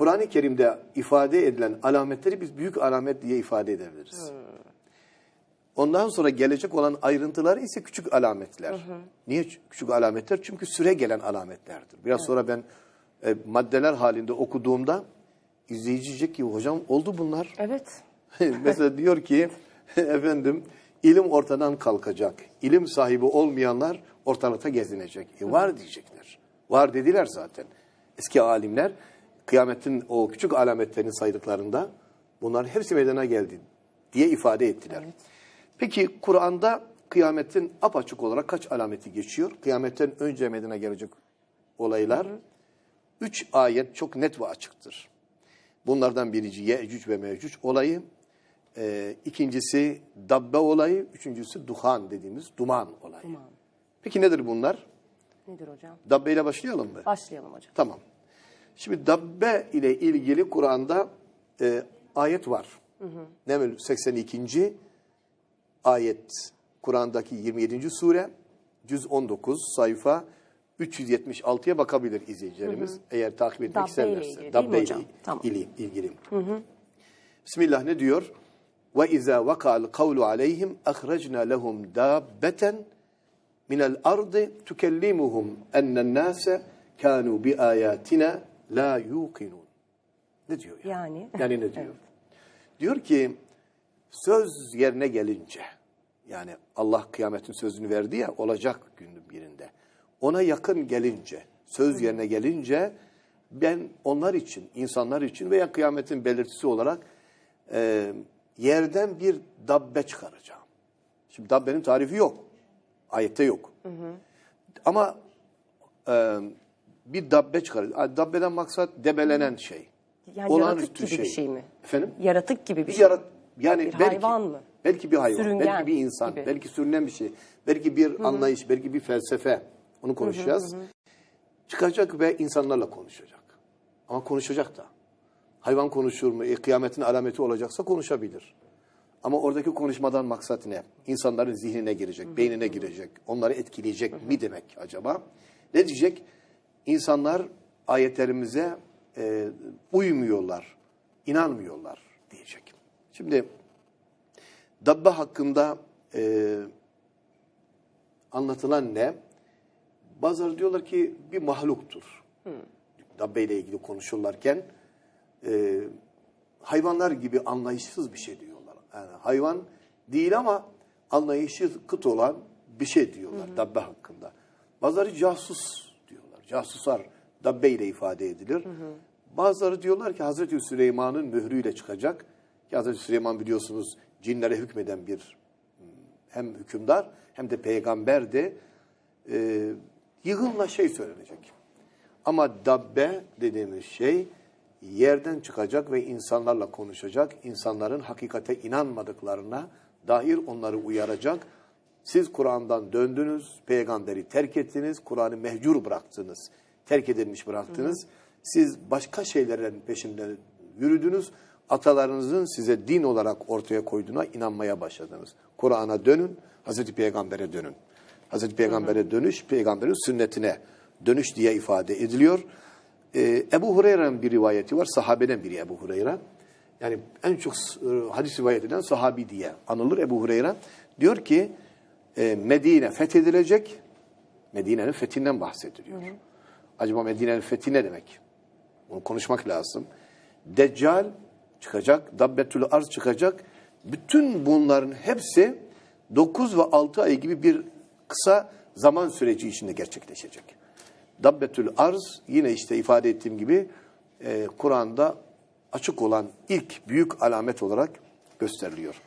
Kur'an-ı Kerim'de ifade edilen alametleri biz büyük alamet diye ifade edebiliriz. Ondan sonra gelecek olan ayrıntılar ise küçük alametler. Niye ç- küçük alametler? Çünkü süre gelen alametlerdir. Biraz sonra ben e, maddeler halinde okuduğumda izleyici diyecek ki hocam oldu bunlar. Evet. Mesela diyor ki efendim ilim ortadan kalkacak. İlim sahibi olmayanlar ortalıkta gezinecek. E var diyecekler. Var dediler zaten. Eski alimler kıyametin o küçük alametlerini saydıklarında bunlar hepsi meydana geldi diye ifade ettiler. Peki Kur'an'da kıyametin apaçık olarak kaç alameti geçiyor? Kıyametten önce meydana gelecek olaylar. Üç ayet çok net ve açıktır. Bunlardan birici Yecüc ve Mevcüc olayı. Ee, ikincisi Dabbe olayı. Üçüncüsü Duhan dediğimiz duman olayı. Duman. Peki nedir bunlar? Nedir hocam? Dabbe ile başlayalım mı? Başlayalım hocam. Tamam. Şimdi Dabbe ile ilgili Kur'an'da e, ayet var. Neml 82. ayet Kur'an'daki 27. sure cüz 19 sayfa 376'ya bakabilir izleyicilerimiz eğer takip etmek Dabbe ile isterlerse. ilgili Dabbe ile hocam? Tamam. ili- ilgili. Bismillah ne diyor? Ve izâ vaka'al kavlu aleyhim ahrajna lehum dabbeten minel ardı tükellimuhum ennen nâse kânû bi âyâtina la yuqinun. Ne diyor ya? Yani. Yani ne diyor? Diyor ki söz yerine gelince yani Allah kıyametin sözünü verdi ya olacak günün birinde. Ona yakın gelince, söz yerine gelince ben onlar için, insanlar için veya kıyametin belirtisi olarak e, yerden bir dabbe çıkaracağım. Şimdi dabbenin tarifi yok. Ayette yok. Ama e, bir dabbe çıkaracağım. Dabbeden maksat debelenen şey. Yani yaratık gibi bir şey mi? Efendim? Yaratık gibi bir Bir şey. yarat yani Bir belki, hayvan mı? Belki bir hayvan, Sürüngen belki bir insan, gibi. belki sürünen bir şey, belki bir anlayış, belki bir felsefe. Onu konuşacağız. Çıkacak ve insanlarla konuşacak. Ama konuşacak da. Hayvan konuşur mu? E, kıyametin alameti olacaksa konuşabilir. Ama oradaki konuşmadan maksat ne? İnsanların zihnine girecek, beynine girecek, onları etkileyecek mi demek acaba? Ne diyecek? İnsanlar ayetlerimize e, uymuyorlar, inanmıyorlar diyecek. Şimdi Dabbe hakkında e, anlatılan ne? Bazıları diyorlar ki bir mahluktur. Dabbe ile ilgili konuşurlarken e, hayvanlar gibi anlayışsız bir şey diyorlar. Yani hayvan değil ama anlayışı kıt olan bir şey diyorlar Dabbe hakkında. Bazıları casus. Casuslar Dabbe ile ifade edilir. Bazıları diyorlar ki Hazreti Süleyman'ın mührüyle çıkacak. Ki Hazreti Süleyman biliyorsunuz cinlere hükmeden bir hmm, hem hükümdar hem de peygamber de e, yığınla şey söylenecek. Ama dabbe dediğimiz şey yerden çıkacak ve insanlarla konuşacak. İnsanların hakikate inanmadıklarına dair onları uyaracak. Siz Kur'an'dan döndünüz, peygamberi terk ettiniz, Kur'an'ı mehcur bıraktınız, terk edilmiş bıraktınız. Siz başka şeylerin peşinden yürüdünüz. Atalarınızın size din olarak ortaya koyduğuna inanmaya başladınız. Kur'an'a dönün, Hazreti Peygamber'e dönün. Hazreti Peygamber'e dönüş, peygamberin sünnetine dönüş diye ifade ediliyor. Ee, Ebu Hureyre'nin bir rivayeti var, sahabeden biri Ebu Hureyre. Yani en çok e, hadis rivayet eden sahabi diye anılır Ebu Hureyre. Diyor ki e, Medine fethedilecek, Medine'nin fethinden bahsediliyor. Acaba Medine'nin fethi ne demek? Bunu konuşmak lazım. Deccal çıkacak, Dabbetül Arz çıkacak. Bütün bunların hepsi 9 ve 6 ay gibi bir kısa zaman süreci içinde gerçekleşecek. Dabbetül Arz yine işte ifade ettiğim gibi e, Kur'an'da açık olan ilk büyük alamet olarak gösteriliyor.